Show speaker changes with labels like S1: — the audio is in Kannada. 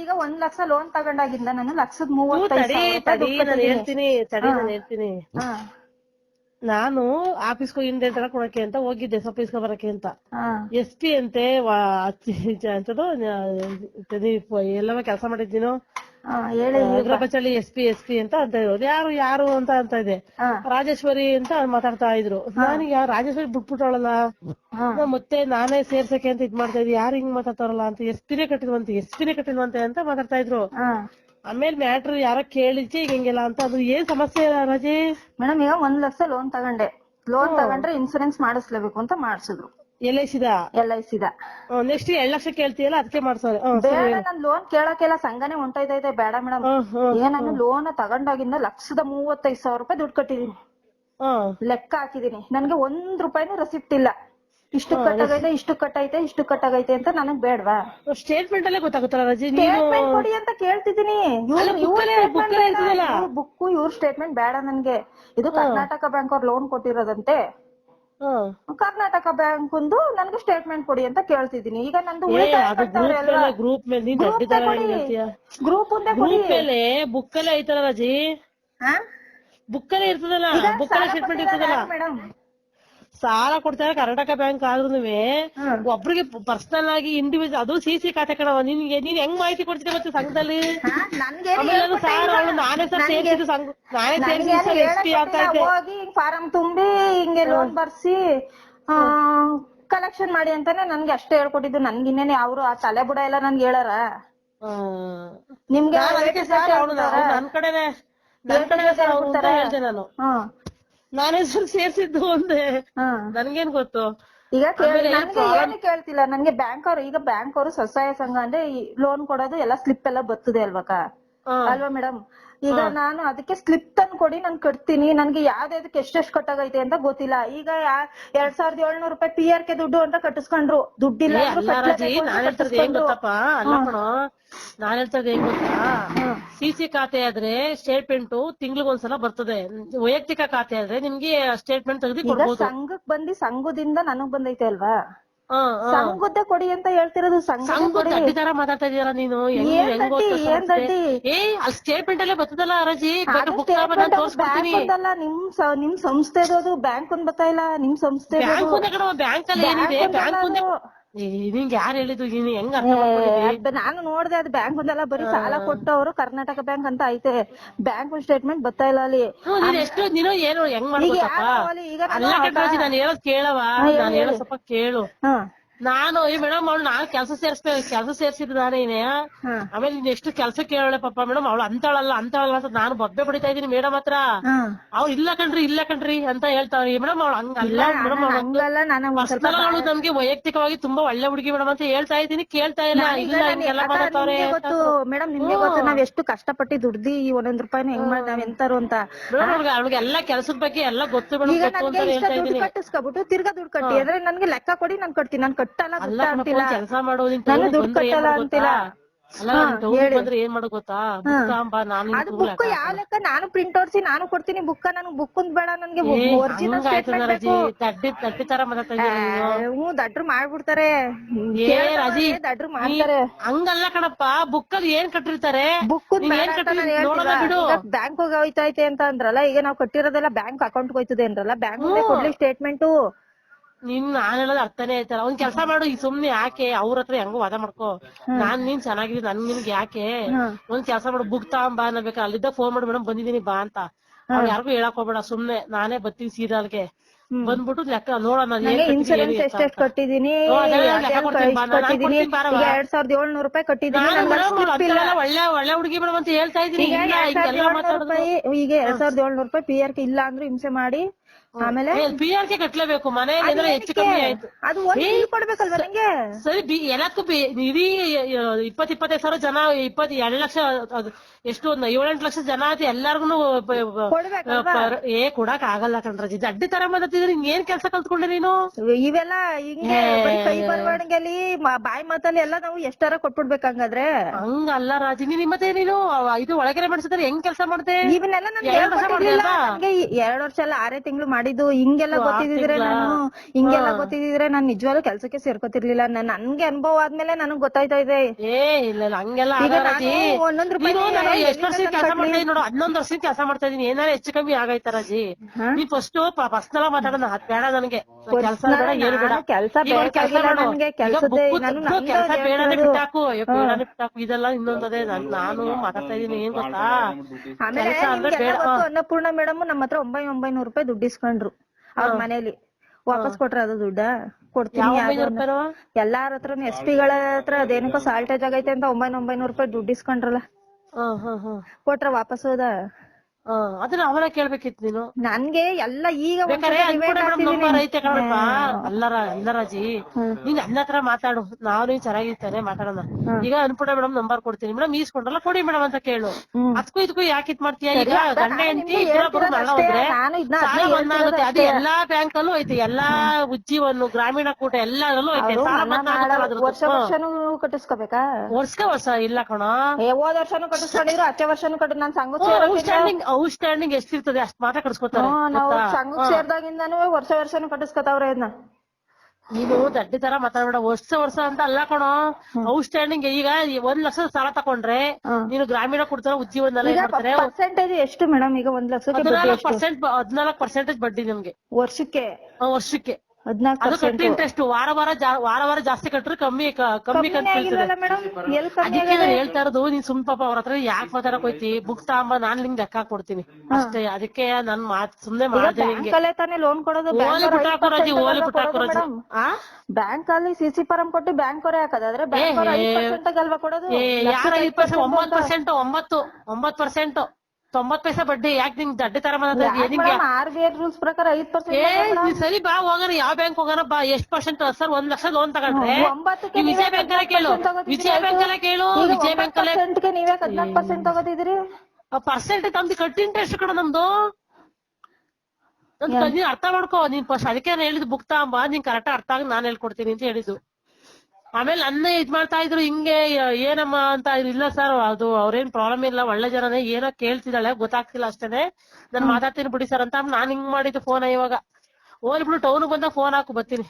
S1: ಈಗ ಒಂದ್ ಲಕ್ಷ ಲೋನ್ ತಗೊಂಡಾಗಿಂದ ನಾನು ಲಕ್ಷದ
S2: ತಡಿ ತಡಿ ನಾನು ಹೇಳ್ತೀನಿ ತಡಿ ನಾನು ಹೇಳ್ತೀನಿ ನಾನು ಆಫೀಸ್ ಹೋಗಿದ್ದೆ ತರ ಕೊಡಕ್ಕೆ ಅಂತ ಹೋಗಿದ್ದೆ ಸ್ವಲ್ಪ ಇಸ್ಕೊ ಬರಕ್ಕೆ ಅಂತ ಎಸ್ ಪಿ ಅಂತೆ ವಾ- ಎಲ್ಲವ ಕೆಲಸ ಮಾಡಿದ್ದೀನೋ
S1: ಹೇಳಿ
S2: ಬಚ್ಚಳ್ಳಿ ಎಸ್ ಪಿ ಎಸ್ ಪಿ ಅಂತ ಅಂತ ಇದ್ರು ಯಾರು ಯಾರು ಅಂತ ಅಂತ ಇದೆ. ರಾಜೇಶ್ವರಿ ಅಂತ ಮಾತಾಡ್ತಾ ಇದ್ರು. ನನಗೆ ಯಾರು ರಾಜೇಶ್ವರಿ ಬಿಟ್ಬಿಟ್ಟವಳಲ್ಲ. ಮತ್ತೆ ನಾನೇ ಸೇರ್ಸಕ್ಕೆ ಅಂತ ಇದ್ ಮಾಡ್ತಾ ಇದ್ದೆ. ಯಾರು ಹಿಂಗ್ ಮಾತಾಡ್ತಾರಲ್ಲ ಅಂತ. ಎಸ್ ಪಿನೇ ಕಟ್ಟಿಲ್ವಂತೆ ಎಸ್ ಪಿನೇ ಕಟ್ಟಿದ್ವಂತೆ ಅಂತ ಮಾತಾಡ್ತಾ ಇದ್ರು. ಆಮೇಲೆ ಮ್ಯಾಟ್ರ್ ಯಾರ ಕೇಳಿದ್ಕೆ ಹಿಂಗೆಲ್ಲ ಅಂತ. ಅದು ಏನ್ ಸಮಸ್ಯೆ ರಾಜೇ?
S1: ಮೇಡಮ್ ಈಗ ಒಂದ್ ಲಕ್ಷ ಲೋನ್ ತಗೊಂಡೆ. ಲೋನ್ ತಗೊಂಡ್ರೆ ಇನ್ಸೂರೆನ್ಸ್ ಮಾಡಿಸ್ಲೇಬೇಕು ಅಂತ ಮಾಡಿಸಿದ್ರು.
S2: ಎಲ್ ಐ ಸಿದ?
S1: ಎಲ್ ಐ ಸಿದ.
S2: ನೆಕ್ಸ್ಟ್ ಎರಡ್ ಲಕ್ಷ ಕೇಳ್ತೀಯಲ್ಲ ಅದಕ್ಕೆ
S1: ಬೇಡ ನಾನ್ ಲೋನ್ ಕೇಳಕ್ಕೆಲ್ಲ ಸಂಘನೆ ಇದೆ ಬೇಡ ಮೇಡಮ್
S2: ಹ್ಮ್ ಹ್ಮ್
S1: ಈಗ ನಾನು ಲೋನ್ ತಗೊಂಡಾಗಿಂದ ಲಕ್ಷದ ಮೂವತ್ತೈದು ಸಾವಿರ ರೂಪಾಯಿ ದುಡ್ಡು ಕಟ್ಟಿದೀನಿ. ಲೆಕ್ಕ ಹಾಕಿದೀನಿ. ನನ್ಗೆ ಒಂದ್ ರೂಪಾಯಿನೂ ರೆಸಿಪ್ಟ್ ಇಲ್ಲ. ಇಷ್ಟು ಕಟ್ಟಾಗೈತೆ ಇಷ್ಟು ಕಟ್ಟೈತೆ ಇಷ್ಟು ಕಟ್ಟಾಗೈತೆ ಅಂತ ನನಗ್ ಬೇಡವಾ?
S2: ಸ್ಟೇಟ್ಮೆಂಟ್ ಅಲ್ಲೇ ಗೊತ್ತಾಗುತ್ತಲ್ಲ ರಜಿ
S1: ಸ್ಟೇಟ್ಮೆಂಟ್ ಕೊಡಿ ಅಂತ ಕೇಳ್ತಿದೀನಿ. ಬುಕ್ ಇವ್ರ ಸ್ಟೇಟ್ಮೆಂಟ್ ಬೇಡ ನನ್ಗೆ. ಇದು ಕರ್ನಾಟಕ ಬ್ಯಾಂಕ್ ಅವ್ರು ಲೋನ್ ಕೊಟ್ಟಿರೋದಂತೆ. ಕರ್ನಾಟಕ ಬ್ಯಾಂಕ್ ಒಂದು ನನ್ಗೆ ಸ್ಟೇಟ್ಮೆಂಟ್ ಕೊಡಿ ಅಂತ ಕೇಳ್ತಿದೀನಿ ಈಗ ನಂದು
S2: ಗ್ರೂಪ್ ಮೇಲೆ ಗ್ರೂಪ್
S1: ಒಂದೇ ಕೊಡಿ.
S2: ಮೇಲೆ ಬುಕ್ ಅಲ್ಲೇ ಐತಲ್ಲ ರಾಜಿ? ಬುಕ್ ಅಲ್ಲೇ ಇರ್ತದಲ್ಲ ಬುಕ್ ಅಲ್ಲೇ ಸ್ಟೇಟ್ಮೆಂಟ್ ಇರ್ತದಲ್ಲ?
S1: ಮೇಡಮ್
S2: ಸಾಲ ಕೊಡ್ತಾರೆ ಕರ್ನಾಟಕ ಬ್ಯಾಂಕ್ ಆದ್ರೂ. ಒಬ್ರಿಗೆ ಪರ್ಸನಲ್ ಆಗಿ ಇಂಡಿವಿಜುವಲ್ ಅದು ಸಿ ಸಿ ಖಾತೆ ಕಣವ ನಿನ್ಗೆ ನೀನ್ ಹೆಂಗ್ ಮಾಹಿತಿ ಕೊಡ್ತೀರಿ ಮತ್ತೆ ಸಂಘದಲ್ಲಿ? ಸಾರ್ ಅವಳು ನಾನೇ ಸರ್ ಸೇರ್ಸಿದ್ದು ಸಂಘ ನಾನೇ ಸೇರ್ಸಿದ್ದು ಎಸ್ ಪಿ ಅಂತ ಐತೆ
S1: ಹೋಗಿ ಫಾರಂ ತುಂಬಿ ಹಿಂಗೆ ಲೋನ್ ಬರ್ಸಿ ಕಲೆಕ್ಷನ್ ಮಾಡಿ ಅಂತಾನೆ ನನ್ಗೆ ಅಷ್ಟೇ ಹೇಳ್ಕೊಟ್ಟಿದ್ದು. ನನ್ಗೆ ಇನ್ನೇನೆ ಅವ್ರು ಆ ತಲೆ ಬುಡ ಎಲ್ಲ ನನ್ಗೆ ಹೇಳಾರ. ನಿಮ್ಗೆ
S2: ನನ್ ಕಡೆನೆ ನನ್ ಕಡೆ ಸರ್ ಅವ್ರ ಹೇಳ್ದೆ ನಾನು. ನಾನೇ ಹೆಸರು ಸೇರ್ಸಿದ್ದು ಒಂದೇ. ನನ್ಗೇನ್ ಗೊತ್ತು?
S1: ಈಗ
S2: ಆಮೇಲೆ
S1: ಕೇಳ್ತಿಲ್ಲ ನನ್ಗೆ ಬ್ಯಾಂಕ್ ಅವ್ರು ಈಗ ಬ್ಯಾಂಕ್ ಅವರು ಸ್ವಸಹಾಯ ಸಂಘ ಅಂದ್ರೆ ಲೋನ್ ಕೊಡೋದು ಎಲ್ಲ ಸ್ಲಿಪ್ ಎಲ್ಲ ಬರ್ತದೆ ಅಲ್ವಾಕ. ಅಲ್ವಾ ಮೇಡಮ್ ಈಗ ನಾನು ಅದಕ್ಕೆ ಸ್ಲಿಪ್ ತಂದ್ ಕೊಡಿ ನಾನ್ ಕಟ್ತೀನಿ. ನನ್ಗೆ ಯಾವ್ದಾವ್ದಕ್ಕೆ ಎಷ್ಟೆಷ್ಟು ಕಟ್ಟಾಗೈತೆ ಅಂತ ಗೊತ್ತಿಲ್ಲ. ಈಗ ಎರಡ್ ಸಾವಿರದ ಏಳ್ನೂರು ರೂಪಾಯಿ ಪಿ ಆರ್ ಕೆ ದುಡ್ಡು ಅಂತ ಕಟ್ಟಿಸ್ಕೊಂಡ್ರು. ದುಡ್ಡಿಲ್ಲ
S2: ನಾನ್ ಹೇಳ್ತದ ಗೊತ್ತಾ. ಸಿ ಸಿ ಖಾತೆ ಆದ್ರೆ ಸ್ಟೇಟ್ಮೆಂಟ್ ತಿಂಗ್ಳಿಗೊಂದ್ಸಲ ಬರ್ತದೆ. ವೈಯಕ್ತಿಕ ಖಾತೆ ಆದ್ರೆ ನಿಮ್ಗೆ ಸ್ಟೇಟ್ಮೆಂಟ್ ತೆಗೆದು
S1: ಸಂಘಕ್ ಬಂದಿ ಸಂಘದಿಂದ ನನಗ್ ಬಂದೈತೆ ಅಲ್ವಾ? ಸಂಘದ್ದೇ ಕೊಡಿ ಅಂತ ಹೇಳ್ತಿರೋದು ಸಂಸ್ಥೆ
S2: ಸಂಘ
S1: ಕೊಡಿ
S2: ದಡ್ಡಿ ತರ ಮಾತಾಡ್ತಾ ಇದೀರ ನೀನು ಹೆಂಗ್
S1: ಏನ್
S2: ಹೆಂಗ್
S1: ದಡ್ಡಿ?
S2: ಗೊತ್ತಾ
S1: ಏನ್
S2: ಸಮಸ್ಯೆ?
S1: ದಡ್ಡಿ?
S2: ಏ ಸ್ಟೇಟ್ಮೆಂಟ್ ಅಲ್ಲೇ ಬರ್ತದಲ್ಲ ಅರಜಿ
S1: ಅದು
S2: ಬುಕ್ ತೋರ್ಸ್ಕೊಡ್ತೀನಿ
S1: ಒಂದಲ್ಲ ನಿಮ್ ಸ- ನಿಮ್ ಸಂಸ್ಥೆ ಅದು ಬ್ಯಾಂಕ್ ಒಂದ್ ಬರ್ತಾ ಇಲ್ಲ ನಿಮ್ ಸಂಸ್ಥೆ
S2: ಬ್ಯಾಂಕ್ ಒಂದೇ ಕಡೆ ಬ್ಯಾಂಕ್ ಅಲ್ಲಿ ಏನಿದೆ ಬ್ಯಾಂಕ್ ಒಂದೇ ಏ, ನಿಂಗೆ ಯಾರು ಹೇಳಿದ್ದು? ನೀನು ಹೆಂಗ್ ಅರ್ಥ ಮಾಡ್ಕೊಂಡಿದ್ದಿ?
S1: ನಾನು ನೋಡ್ದೆ ಅದು ಬ್ಯಾಂಕ್ ಒಂದೆಲ್ಲ ಬರೀ ಸಾಲ ಕೊಟ್ಟವರು ಕರ್ನಾಟಕ ಬ್ಯಾಂಕ್ ಅಂತ ಐತೆ. ಬ್ಯಾಂಕ್ ಸ್ಟೇಟ್ಮೆಂಟ್ ಬರ್ತಾ ಇಲ್ಲ ಅಲ್ಲಿ.
S2: ಹ್ಮ್, ನೀನ್ ಎಷ್ಟು ನೀನು ಏನು ಹೆಂಗ್
S1: ಈಗ ಈಗ ನಾನು
S2: ಅಲ್ಲ ಕಟ್ರಾಜಿ ನಾನು ಹೇಳೋದ್ ಕೇಳವ ನಾನು ಹೇಳೋದ್ ಸ್ವಲ್ಪ ಕೇಳು.
S1: ಹ್ಮ್
S2: ನಾನು ಈ ಮೇಡಮ್ ಅವ್ಳು ನಾನು ಕೆಲಸ ಸೇರ್ಸ್ಬೇಕು ಕೆಲಸ ಸೇರ್ಸಿದ್ ನಾನೇನೆ ಆಮೇಲೆ ನೀನ್ ಎಷ್ಟು ಕೆಲಸ ಕೇಳೋಳೆ ಪಾಪ ಮೇಡಮ್ ಅವಳು ಅಂತಾಳಲ್ಲ ಅಂತಾಳಲ್ಲ ಅಂತ ನಾನು ಬಬ್ಬೆ ಬಡಿತಾ ಇದೀನಿ ಮೇಡಮ್ ಹತ್ರ. ಅವ್ರು ಇಲ್ಲ ಕಣ್ರಿ ಇಲ್ಲ ಕಣ್ರಿ ಅಂತ ಹೇಳ್ತಾವ್ರಿ. ಮೇಡಮ್ ಅವಳು ಹಂಗಲ್ಲ ಮೇಡಮ್ ಅವಳು ನಮ್ಗೆ ವೈಯಕ್ತಿಕವಾಗಿ ತುಂಬಾ ಒಳ್ಳೆ ಹುಡುಗಿ ಮೇಡಮ್ ಅಂತ ಹೇಳ್ತಾ ಇದೀನಿ ಕೇಳ್ತಾ ಇಲ್ಲ ಇಲ್ಲ ಹಿಂಗೆಲ್ಲ
S1: ಮೇಡಮ್ ನಿಮ್ಗೆ ಗೊತ್ತು ನಾವ್ ಎಷ್ಟು ಕಷ್ಟಪಟ್ಟು ದುಡ್ದಿ ಈ ಒಂದೊಂದ್ ರೂಪಾಯಿನ ಹೆಂಗ್ ಮಾಡಿ ನಾವ್ ಎಂತಾರು ಅಂತ.
S2: ಮೇಡಮ್ ಅವ್ಳಿಗೆ ಅವ್ಳಿಗೆ ಎಲ್ಲ ಕೆಲಸದ ಬಗ್ಗೆ ಎಲ್ಲ ಗೊತ್ತು ಮೇಡಮ್ ಗೊತ್ತು ಅಂತ ಹೇಳ್ತಾ ಇದೀನಿ
S1: ಕಟ್ಟಿಸ್ಕೊಬಿಟ್ಟು ತಿರ್ಗಾ ದುಡ್ಡು ಕಟ್ಟಿ ಅಂದ್ರೆ ನನ್ಗೆ ಲೆಕ್ಕ ಕೊಡಿ ನಾನ್ ಕಟ್ತೀನಿ ನಾನ್ ಕಟ್ಟಲ್ಲ
S2: ಕೆಲಸ ನಾನು ಟೌನಿಗ್
S1: ದುಡ್ಡು ಕಟ್ಟಲ್ಲ ಅಂತಿಲ್ಲ.
S2: ಅಲ್ಲ ನಿನ್ ಟೌನಿಗ್ ಬಂದ್ರೆ ಏನ್ ಮಾಡೋ ಗೊತ್ತಾ ಬುಕ್ಕ ನಾನು
S1: ಅದು ಬುಕ್ ಯಾವ ಲೆಕ್ಕ? ನಾನು ಪ್ರಿಂಟ್ ಹೊಡ್ಸಿ ನಾನು ಕೊಡ್ತೀನಿ. ಬುಕ್ಕ ನನಗೆ ಬುಕ್ ಬೇಡ ನನ್ಗೆ. ಒರಿಜಿನಲ್
S2: ತರ.
S1: ಹ್ಞೂ ದಡ್ರು ಮಾಡ್ಬಿಡ್ತಾರೆ. ದಡ್ರು ಮಾಡ್ತಾರೆ.
S2: ಹಂಗಲ್ಲ ಕಣಪ್ಪ. ಬುಕ್ ಅಲ್ಲಿ ಏನ್ ಕಟ್ಟಿರ್ತಾರೆ?
S1: ಬುಕ್
S2: ಬ್ಯಾಂಕ್ ಏನ್
S1: ಹೋಯ್ತೈತೆ ಅಂತ ಅಂದ್ರಲ್ಲ ಈಗ ನಾವು ಕಟ್ಟಿರೋದೆಲ್ಲ ಬ್ಯಾಂಕ್ ಅಕೌಂಟ್ ಹೋಯ್ತದೆ ಅಂದ್ರಲ್ಲ ಬ್ಯಾಂಕ್ ಕೊಡ್ಲಿ ಸ್ಟೇಟ್ಮೆಂಟ್
S2: ನಿನ್ ನಾನ್ ಹೇಳೋದ್ ಅರ್ಥನೇ ಆಯ್ತಲ್ಲ. ಒಂದ್ ಕೆಲ್ಸ ಮಾಡು ಈ ಸುಮ್ನೆ ಯಾಕೆ ಅವ್ರ ಹತ್ರ ಹೆಂಗೋ ವಾದ ಮಾಡ್ಕೋ. ನಾನ್ ನೀನ್ ಚೆನ್ನಾಗಿದ್ದೀನಿ ನನ್ ನಿನ್ಗೆ ಯಾಕೆ? ಒಂದ್ ಕೆಲ್ಸ ಮಾಡು ಬುಕ್ ತಗೊಂಬಾ ಅನ್ನಬೇಕು ಅಲ್ಲಿದ್ದ ಫೋನ್ ಮಾಡಿ ಮೇಡಮ್ ಬಂದಿದೀನಿ ಬಾ ಅಂತ. ಅವ್ರು ಯಾರಿಗೂ ಹೇಳಕ್ ಹೋಗ್ಬೇಡ ಸುಮ್ನೆ ನಾನೇ ಬರ್ತೀನಿ ಸೀರಿಯಲ್ಗೆ. ಬಂದ್ಬಿಟ್ಟು ಲೆಕ್ಕ ನೋಡೋಣ ಏನ್ ಕಟ್ಟಿದೀನಿ,
S1: ಇನ್ಸೂರೆನ್ಸ್ ಎಷ್ಟೆಷ್ಟ್ ಎರಡ್ ಸಾವಿರದ ಏಳ್ನೂರು ರೂಪಾಯಿ ಕಟ್ಟಿದೀನಿ
S2: ಒಳ್ಳೆ ಒಳ್ಳೆ ಹುಡುಗಿ ಮೇಡಮ್ ಅಂತ ಹೇಳ್ತಾ ಇದೀನಿ
S1: ಈಗ ಎರಡ್ ಸಾವಿರದ ಏಳ್ನೂರು ರೂಪಾಯಿ ಈಗ ಎರಡ್ ಸಾವಿರದ ಏಳ್ನೂರು ರೂಪಾಯಿ ಪಿ ಆರ್ ಕೆ ಇಲ್ಲ ಅಂದ್ರೆ ಹಿಂಸೆ ಮಾಡಿ ಆಮೇಲೆ?
S2: ಪಿ ಆರ್ ಕೆ ಕಟ್ಲೇಬೇಕು. ಮನೆ ಏನಾರ ಹೆಚ್ಚು ಕಮ್ಮಿ ಆಯ್ತು.
S1: ಅದು ಕೊಡ್ಬೇಕಲ್ವಾ ನಂಗೆ?
S2: ಸರಿ ಬಿ ಎಲ್ಲಕ್ಕೂ ಬಿ ಇಡೀ ಇಪ್ಪತ್ ಇಪ್ಪತ್ತೈದು ಸಾವಿರ ಜನ ಇಪ್ಪತ್ ಎರಡು ಲಕ್ಷ ಅದು ಎಷ್ಟು ಒಂದ್ ಏಳೆಂಟು ಲಕ್ಷ ಜನ ಐತಿ ಎಲ್ಲಾರ್ಗು ಏ ಕೊಡಕ್ ಆಗಲ್ಲ ಕಣ್ರಜಿ ಅಡ್ಡಿ ತರ ಬಂದಿದ್ರೆ ಏನ್ ಕೆಲ್ಸ ಕಲ್ತ್ಕೊಂಡೆ ನೀನು?
S1: ಇವೆಲ್ಲ ಹಿಂಗೆ ಕೈ ಬರವಣಿಗೆಲಿ ಬಾಯಿ ಮಾತಲ್ಲಿ ಎಲ್ಲ ನಾವು ಎಷ್ಟಾರ ಕೊಟ್ಬಿಡ್ಬೇಕಂಗಾದ್ರೆ?
S2: ಹಂಗಲ್ಲ ರಾಜಿ ನೀನ್ ಮತ್ತೆ ನೀನು? ಇದು ಒಳಗಡೆ ಮಾಡಿಸಿದ್ರೆ ಹೆಂಗ್ ಕೆಲ್ಸ ಮಾಡ್ದೆ?
S1: ಇವನ್ನೆಲ್ಲ ನನ್ಗೆ
S2: ಎರಡ್ ವರ್ಷ
S1: ಎಲ್ಲ ಆರೇ ತಿಂಗಳು ಮಾಡಿದ್ದು. ಹಿಂಗೆಲ್ಲ ಗೊತ್ತಿದ್ರೆ? ನಾನು ಹಿಂಗೆಲ್ಲ ಗೊತ್ತಿದ್ರೆ ನಾನ್ ನಿಜವಾಗ್ಲೂ ಕೆಲ್ಸಕ್ಕೆ ಸೇರ್ಕೊತಿರ್ಲಿಲ್ಲ. ನನ್ ನನ್ಗೆ ಅನುಭವ ಆದ್ಮೇಲೆ ನನಗ್ ಗೊತ್ತಾಯ್ತಾ ಇದೆ.
S2: ಏ ಇಲ್ಲ ಹಂಗೆಲ್ಲ
S1: ಒಂದೊಂದ್ ರೂಪಾಯಿ
S2: ಎಷ್ಟ್ ವರ್ಷ ಕೆಲಸ? ಮಾಡ್ತಾ ಇದೀನಿ ನೋಡು ಹನ್ನೊಂದ್ ವರ್ಷ ಕೆಲಸ ಮಾಡ್ತಾ ಇದೀನಿ ಏನಾರ ಹೆಚ್ಚು ಕಮ್ಮಿ ಆಗೈತ ರಾಜಿ
S1: ಹಾ?
S2: ನೀ ಫಸ್ಟ್ ಪರ್ಸನಲ್ ಮಾತಾಡೋಣ ಹತ್ ಬೇಡ ನನಗೆ. ಕೆಲಸ ಬೇಡ ಏನು ಬೇಡ.
S1: ಕೆಲಸ
S2: ಕೆಲಸ
S1: ಕೆಲ್ಸ
S2: ಕೆಲ್ಸ ಬೇಡನೆ. ಬಿಟ್ಟಾಕು ಬೇಡನೆ ಬಿಟ್ಟಾಕು ಇದೆಲ್ಲ ಇನ್ನೊಂದದೇ. ನಾನು ಮಾತಾಡ್ತಾ ಇದೀನಿ ಏನ್ ಗೊತ್ತಾ? ಅಂದ್ರೆ ಬೇಡ.
S1: ಅನ್ನಪೂರ್ಣ ಮೇಡಮ್ ನಮ್ಮ ಹತ್ರ ಒಂಬೈ ಒಂಬೈನೂರು ರೂಪಾಯಿ ದುಡ್ಡು ಇಸ್ಕೊಂಡ್ರು ಅವ್ರ ಮನೇಲಿ. ವಾಪಸ್ ಕೊಟ್ರ ಅದು ದುಡ್ಡ? ಕೊಡ್ತೀನಿ ಎಲ್ಲಾರ ಹತ್ರನು ಎಸ್ ಪಿಗಳ ಹತ್ರ ಅದೇನಕ್ಕೋ ಸಾಲ್ಟೇಜ್ ಆಗೈತೆ ಅಂತ ಒಂಬೈನೂರ್ ಒಂಬೈನೂರು ರೂಪಾಯಿ ದುಡ್ಡು ಇಸ್ಕೊಂಡ್ರಲ್ಲ. ಕೊಟ್ರ ವಾಪಸ್ ಹೋದ?
S2: ಅದನ್ನ ಅವರ ಕೇಳ್ಬೇಕಿತ್ತು ನೀನು.
S1: ನನ್ಗೆ ಎಲ್ಲ ಈಗ ಒಂದ್
S2: ಬೇಕಾರೆ
S1: ಸ್ವಲ್ಪ
S2: ಅನ್ಕೊಂಡೆ
S1: debate ಆಗ್ತಿದೀನಿ.
S2: ಐತೆ ಕಣಪ್ಪ. ಅಲ್ಲರ ಅಲ್ಲರಾಜಿ ನೀನ್ ನನ್ನ ಹತ್ರ ಮಾತಾಡು. ನಾನು ನೀನ್ ಚೆನ್ನಾಗಿರ್ತಾನೆ ಮಾತಾಡೋಣ. ಈಗ ಅನ್ಪೂರ್ಣ ಮೇಡಮ್ ನಂಬರ್ ಕೊಡ್ತೀನಿ. ಮೇಡಮ್ ಈಸ್ಕೊಂಡ್ರಲ್ಲ ಕೊಡಿ ಮೇಡಮ್ ಅಂತ ಕೇಳು.
S1: ಹ್ಮ್.
S2: ಅದಕ್ಕೂ ಇದಕ್ಕೂ ಯಾಕೆ ಇದ್ ಮಾಡ್ತೀಯ? ಈಗ ಗಂಡ ಹೆಂಡತಿ
S1: ನಿಮ್ಗೆ
S2: ಇಬ್ಬರ ಹೋದ್ರೆ
S1: ನಾನು ಇದ್ನ
S2: ಸಾಲ
S1: ಅದ್ನೇ
S2: ಮನ್ನಾ ಆಗುತ್ತೆ. ಅದು
S1: ಹೇಳ್ತಿರೋದು
S2: ಎಲ್ಲಾ ಬ್ಯಾಂಕ್ ಅಲ್ಲೂ ಐತೆ. ಎಲ್ಲಾ ಉಜ್ಜೀವನ್ನು ಗ್ರಾಮೀಣ ಕೂಟ ಎಲ್ಲದರಲ್ಲೂ ಐತೆ.
S1: ಅವ್ರು
S2: ಸಾಲ
S1: ಮನ್ನಾ
S2: ಮನ್ನಾ
S1: ವರ್ಷ
S2: ಅದ್ರದ್ದು.
S1: ವರ್ಷನೂ ಕಟ್ಟಿಸ್ಕೋಬೇಕಾ?
S2: ವರ್ಷ ವರ್ಷ ಇಲ್ಲ ಕಣ.
S1: ಏ ಹೋದ್ ವರ್ಷನೂ ಕಟ್ಟಿಸ್ಕೊಂಡಿದ್ರು ಹಚ್ಚೆ ವರ್ಷನು ಕಟ್ಟಿ ನಾನ್
S2: ಔಟ್ ಔಟ್ ಸ್ಟ್ಯಾಂಡಿಂಗ್ ಎಷ್ಟಿರ್ತದೆ ಅಷ್ಟ್ ಮಾತ್ರ ಕಟ್ಸ್ಕೊತಾರೆ
S1: ನಾವು
S2: ಗೊತ್ತಾ?
S1: ಸಂಘಕ್ ಸೇರ್ದಾಗಿಂದಾನು ವರ್ಷ ವರ್ಷನು ಕಟ್ಟಿಸ್ಕೊತಾವ್ರೆ ಇದನ್ನ
S2: ನೀನು ದಡ್ಡಿ ತರ ಮಾತಾಡ್ಬೇಡ ವರ್ಷ ವರ್ಷ ಅಂತ ಅಲ್ಲ ಕಣೋ. ಔಟ್ ಸ್ಟ್ಯಾಂಡಿಂಗ್ ಈಗ ಒಂದ್ ಲಕ್ಷದ ಸಾಲ ತಕೊಂಡ್ರೆ
S1: ಹ್ಮ್.
S2: ನೀನು ಗ್ರಾಮೀಣ ಕೊಡ್ತಾರ ಉದ್ಯೋಗ
S1: ಈಗ
S2: ಮಾಡ್ತಾರೆ.
S1: ಪರ್ಸೆಂಟೇಜ್ ಎಷ್ಟು ಮೇಡಮ್? ಈಗ ಒಂದ್ ಲಕ್ಷಕ್ಕೆ ಬಡ್ಡಿ
S2: ಹದಿನಾಲ್ಕು
S1: ಎಷ್ಟು?
S2: ಪರ್ಸೆಂಟ್ ಹದಿನಾಲ್ಕು ಪರ್ಸೆಂಟೇಜ್ ಬಡ್ಡಿ ನಿಮ್ಗೆ.
S1: ವರ್ಷಕ್ಕೆ?
S2: ಆ, ವರ್ಷಕ್ಕೆ.
S1: ಹದ್ನಾಲ್ಕು
S2: ಅದು ಕಟ್ಟಿ ಇಂಟ್ರೆಸ್ಟ್ ವಾರ ವಾರ ಜಾ- ವಾರ ವಾರ ಜಾಸ್ತಿ ಕಟ್ರೆ ಕಮ್ಮಿ ಕ- ಕಮ್ಮಿ ಕಂತು ಬೀಳ್ತದೆ
S1: ಆಗಿಲ್ವಲ್ಲ ಮೇಡಮ್. ಎಲ್ ಕಮ್ಮಿ
S2: ಅದಕ್ಕೆ ನಾನು ಹೇಳ್ತಾ ಇರೋದು ನೀನ್ ಸುಮ್ ಪಾಪ ಅವ್ರ ಹತ್ರ ಯಾಕೆ ಮಾತಾಡಕ್ ಹೋಯ್ತಿ? ಬುಕ್ ತಗೊಂಬ ನಾನ್ ನಿಂಗ್ ಲೆಕ್ಕ ಕೊಡ್ತೀನಿ. ಅಷ್ಟೇ ಅದಕ್ಕೆ ನನ್ ಮಾತ್ ಸುಮ್ನೆ ಮಾಡ್ದೆ ನಿಂಗೆ.
S1: ಬ್ಯಾಂಕ್ ಅಲ್ಲೇ ತಾನೇ ಲೋನ್ ಕೊಡೋದು
S2: ಓಲಿ ಆ?
S1: ಬ್ಯಾಂಕ್ ಅಲ್ಲಿ ಸಿಸಿ ಪರಂ ಕೊಟ್ಟು ಬ್ಯಾಂಕ್ ಅವರೇ ಹಾಕೋದಾದ್ರೆ ಬ್ಯಾಂಕ್ ಅವ್ರ ಐದು ಪರ್ಸೆಂಟ್ ಅಲ್ವಾ ಕೊಡೋದು?
S2: ಏ ಯಾರ ಐದ್ ಪರ್ಸೆಂಟ್ ಒಂಬತ್ ಪರ್ಸೆಂಟ್ ಒಂಬತ್ತು ಒಂಬತ್ ಪರ್ಸೆಂಟ್ ತೊಂಬತ್ ಪೈಸೆ ಬಡ್ಡಿ ಯಾಕೆ ನಿಂಗ್ ದಡ್ಡಿ ತರ ಮಾತಾಡ್ತಾ ನಿಂಗೆ
S1: ಆರ್ ಬಿ ಐ ರೂಲ್ಸ್ ಪ್ರಕಾರ ಐದ್
S2: ಏ
S1: ಪರ್ಸೆಂಟ್
S2: ಸರಿ ಬಾ ಹೋಗೋಣ. ಯಾವ ಬ್ಯಾಂಕ್ ಹೋಗೋಣ? ಬಾ ಎಷ್ಟ್ ಪರ್ಸೆಂಟ್? ಸರ್ ಒಂದ್ ಲಕ್ಷ ಲೋನ್ ತಗೊಂಡ್ರೆ
S1: ಒಂಬತ್ತಕ್ಕೆ
S2: ನೀವ್ ವಿಜಯ ಬ್ಯಾಂಕ್ ಅಲ್ಲೇ ಕೇಳು. ವಿಜಯ ಬ್ಯಾಂಕ್ ಅಲ್ಲೇ ಕೇಳು. ವಿಜಯ ಬ್ಯಾಂಕ್ ಅಲ್ಲೇ
S1: ನೀವೇ ಹದಿನಾಲ್ಕು ಪರ್ಸೆಂಟ್ ತಗೋತಿದ್ರಿ
S2: ಪರ್ಸೆಂಟ್ ತಮ್ದು ಕಟ್ಟಿ ಇಂಟ್ರೆಸ್ಟ್ ಕಣ ನಮ್ದು ನನ್ ನೀನ್ ಅರ್ಥ ಮಾಡ್ಕೋ. ನೀನ್ ಫಸ್ಟ್ ಅದಕ್ಕೆ ಹೇಳಿದ್ ಹೇಳಿದ್ದು ಬುಕ್ ತಗೊಂಬ. ನೀನ್ ಕರೆಕ್ಟ್ ಅರ್ಥ ಆಗಿ ನಾನ್ ಹೇಳ್ಕೊಡ್ತೀನಿ ಅಂತ ಹೇಳಿದ್ದು. ಆಮೇಲೆ ನನ್ನ ಇದ್ ಮಾಡ್ತಾ ಇದ್ರು ಹಿಂಗೆ ಏನಮ್ಮ ಅಂತ ಇಲ್ಲ ಸರ್ ಅದು ಅವ್ರೇನ್ ಪ್ರಾಬ್ಲಮ್ ಇಲ್ಲ ಒಳ್ಳೆ ಜನನೇ ಏನೋ ಕೇಳ್ತಿದ್ದಾಳೆ ಗೊತ್ತಾಗ್ತಿಲ್ಲ ಅಷ್ಟೇನೆ. ನಾನ್ ಮಾತಾಡ್ತೀನಿ ಬಿಡಿ ಸರ್ ಅಂತ ನಾನ್ ಹಿಂಗ್ ಮಾಡಿದ್ದು ಫೋನ್ ಇವಾಗ. ಹೋಗ್ಬಿಟ್ಟು ಟೌನ್ ಬಂದಾಗ ಫೋನ್ ಹಾಕು ಬರ್ತೀನಿ.